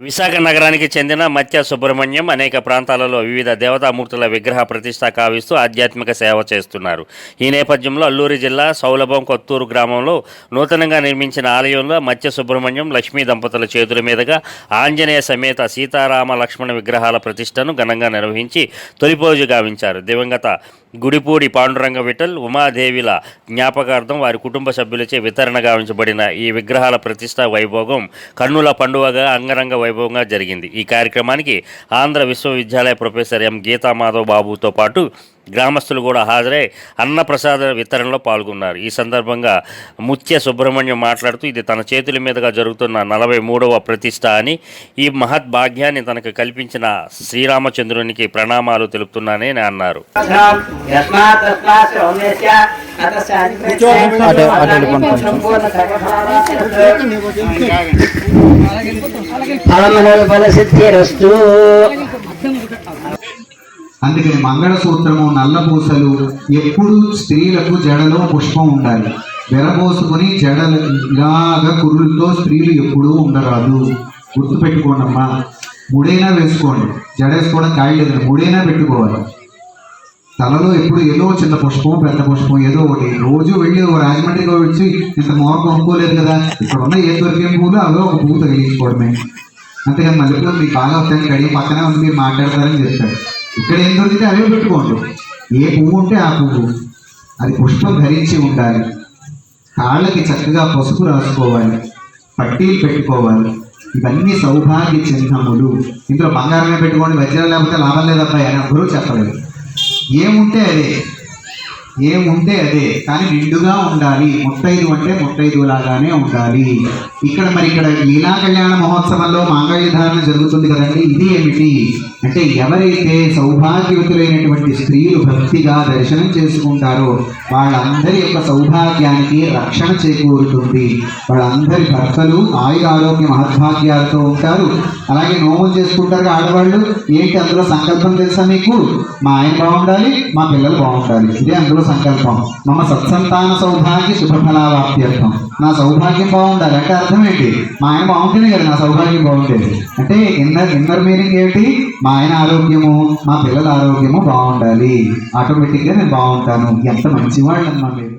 విశాఖ నగరానికి చెందిన మత్య సుబ్రహ్మణ్యం అనేక ప్రాంతాలలో వివిధ దేవతామూర్తుల విగ్రహ ప్రతిష్ట కావిస్తూ ఆధ్యాత్మిక సేవ చేస్తున్నారు. ఈ నేపథ్యంలో అల్లూరి జిల్లా సౌలభం కొత్తూరు గ్రామంలో నూతనంగా నిర్మించిన ఆలయంలో మత్య సుబ్రహ్మణ్యం లక్ష్మీ దంపతుల చేతుల మీదుగా ఆంజనేయ సమేత సీతారామ లక్ష్మణ విగ్రహాల ప్రతిష్టను ఘనంగా నిర్వహించి తొలిపోజు గావించారు. దివంగత గుడిపూడి పాండురంగ విఠల్ ఉమాదేవిల జ్ఞాపకార్థం వారి కుటుంబ సభ్యులచే వితరణ గావించబడిన ఈ విగ్రహాల ప్రతిష్ట వైభోగం కన్నుల పండుగగా అంగరంగ వైభవంగా జరిగింది. ఈ కార్యక్రమానికి ఆంధ్ర విశ్వవిద్యాలయ ప్రొఫెసర్ ఎం. గీతామాధవ్ బాబుతో పాటు గ్రామస్తులు కూడా హాజరై అన్నప్రసాద వితరణలో పాల్గొన్నారు. ఈ సందర్భంగా ముత్య సుబ్రహ్మణ్యం మాట్లాడుతూ ఇది తన చేతుల మీదుగా జరుగుతున్న నలభై మూడవ ప్రతిష్ట అని ఈ మహత్ భాగ్యాన్ని తనకు కల్పించిన శ్రీరామచంద్రునికి ప్రణామాలు తెలుపుతున్నానని అన్నారు. యస్మాత్ అందుకని మంగళసూత్రము నల్లపూసలు ఎప్పుడు స్త్రీలకు జడలో పుష్పం ఉండాలి. వెరబోసుకొని జడలు ఇలాగా కురులతో స్త్రీలు ఎప్పుడూ ఉండరాదు. గుర్తుపెట్టుకోండమ్మా. ముడైనా వేసుకోండి. జడ వేసుకోవడం కాయలేదు ముడైనా పెట్టుకోవాలి. తలలో ఎప్పుడు ఏదో చిన్న పుష్పం పెద్ద పుష్పం ఏదో ఒకటి. రోజు వెళ్ళి ఒక రాజమండ్రికి వచ్చి ఇంత మోర కొనుక్కోలేదు కదా. ఇక్కడ ఉన్న ఏ దొరికే పువ్వులు అదో ఒక పువ్వు తగిలించుకోవడమే అంతేగాని మళ్ళీ మీకు బాగా వస్తాయని గడియ పక్కనే ఉంది మీరు మాట్లాడతారని చెప్తారు ఇక్కడ ఏం దొరికితే అవే పెట్టుకోండి. ఏ పువ్వు ఉంటే ఆ పువ్వు. అది పుష్పం ధరించి ఉండాలి. కాళ్ళకి చక్కగా పసుపు రాసుకోవాలి. పట్టీలు పెట్టుకోవాలి. ఇవన్నీ సౌభాగ్య చిహ్నములు. ఇందులో బంగారమే పెట్టుకోండి వజ్రం లేకపోతే లాభం లేదబ్బా అని ఎవ్వరూ చెప్పలేదు. ఏముంటే అదే. ఏముంటే అదే కానీ నిండుగా ఉండాలి. ముత్తైదు అంటే ముత్తైదు లాగానే ఉండాలి. ఇక్కడ మరి ఇక్కడ లీలా కళ్యాణ మహోత్సవంలో మాంగళ్య ధారణ జరుగుతుంది కదండి. ఇది ఏమిటి? అంటే ఎవరైతే సౌభాగ్యవతులైనటువంటి స్త్రీలు భక్తిగా దర్శనం చేసుకుంటారో వాళ్ళందరి యొక్క సౌభాగ్యానికి రక్షణ చేకూరుతుంది. వాళ్ళందరి భర్తలు ఆయుర ఆరోగ్య మహద్భాగ్యాలతో ఉంటారు. అలాగే నోములు చేసుకుంటారు ఆడవాళ్ళు. ఏంటి అందులో సంకల్పం తెలుసా మీకు? మా ఆయన బాగుండాలి మా పిల్లలు బాగుండాలి. ఇదే అందులో సంకల్పం మమ సత్సంతాన సౌభాగ్య శుభఫలావాప్త్యర్థం. నా సౌభాగ్యం బాగుండాలి అంటే అర్థం ఏంటి? మా ఆయన బాగుంటేనే కదా నా సౌభాగ్యం బాగుండేది. అంటే ఇన్నర్ ఇన్నర్ మీనింగ్ ఏంటి మా ఆయన ఆరోగ్యము మా పిల్లల ఆరోగ్యము బాగుండాలి. ఆటోమేటిక్గా నేను బాగుంటాను. ఎంత మంచివాళ్ళు మీరు.